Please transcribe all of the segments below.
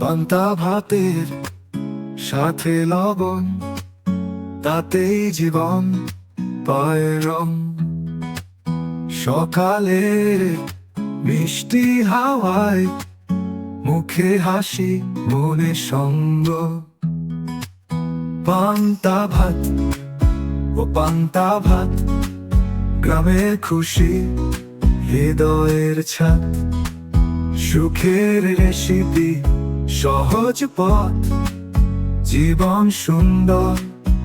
পান্তা ভাতের সাথে লবণ, তাতেই জীবন পায় রং। সকালে মিষ্টি হাওয়ায় মুখে হাসি, মনে সঙ্গ। পান্তা ভাত, ও পান্তা ভাত গ্রামের খুশি হৃদয়ের ছাদ সুখের রেসিপি সহজ পথ, জীবন সুন্দর,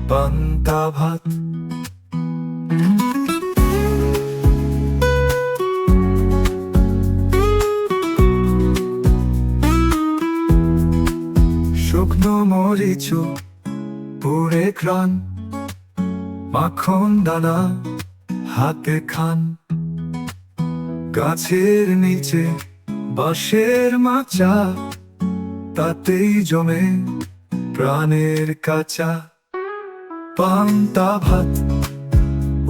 পান্তা ভাত। শুকনো মরিচ পুরে ক্রান মাখন দানা হাতে খান। গাছের নিচে বাঁশের মাচা তাতেই জমে প্রাণের কাঁচা পান্তা ভাত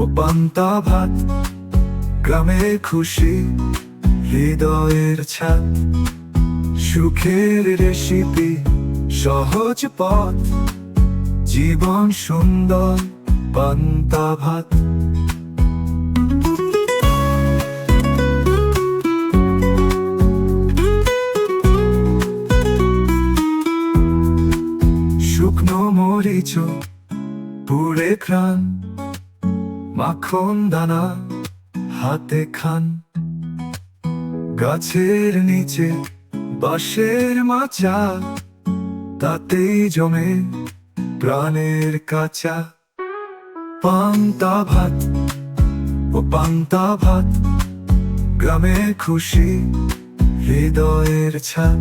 ও পান্তা ভাত। গ্রামে খুশি হৃদয়ের ছাদ সুখের রেসিপি, সহজ পথ। জীবন সুন্দর পান্তা ভাত। শুকনো মরিচ পুরে ক্রান মাখন দানা হাতে খান। গাছের নিচে বাঁশের মাচা, তাতেই জমে প্রাণের কাঁচা। পান্তা ভাত, ও পান্তা ভাত, গ্রামে খুশি হৃদয়ের ছাদ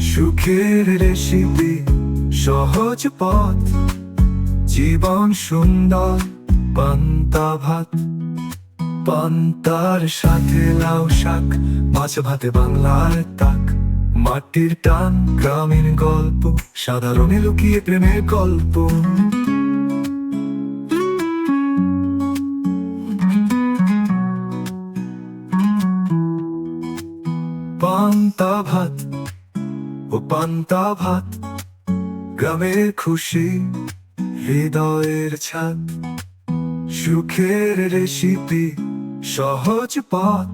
সুখের রেসিপি সহজ পথ, জীবন সুন্দর, পান্তা ভাত। পান্তার সাথে লাউ শাক, মাছ ভাতে বাংলার তাক। মাটির টান, গ্রামীণ গল্প সাধারণে লুকিয়ে প্রেমের গল্প। পান্তা ভাত, ও পান্তা ভাত। গ্রামের খুশি, হৃদয়ের ছাদ সুখের রেসিপি, সহজ পথ,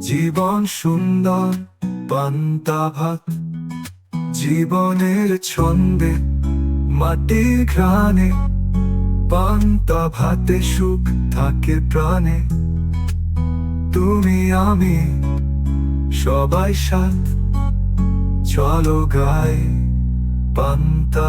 জীবন সুন্দর পান্তা ভাত, জীবনের ছন্দে মাটির ঘ্রাণে, পান্তা ভাতে সুখ থাকে প্রাণে। তুমি, আমি, সবাই সাথ, চলো গাই পান্তা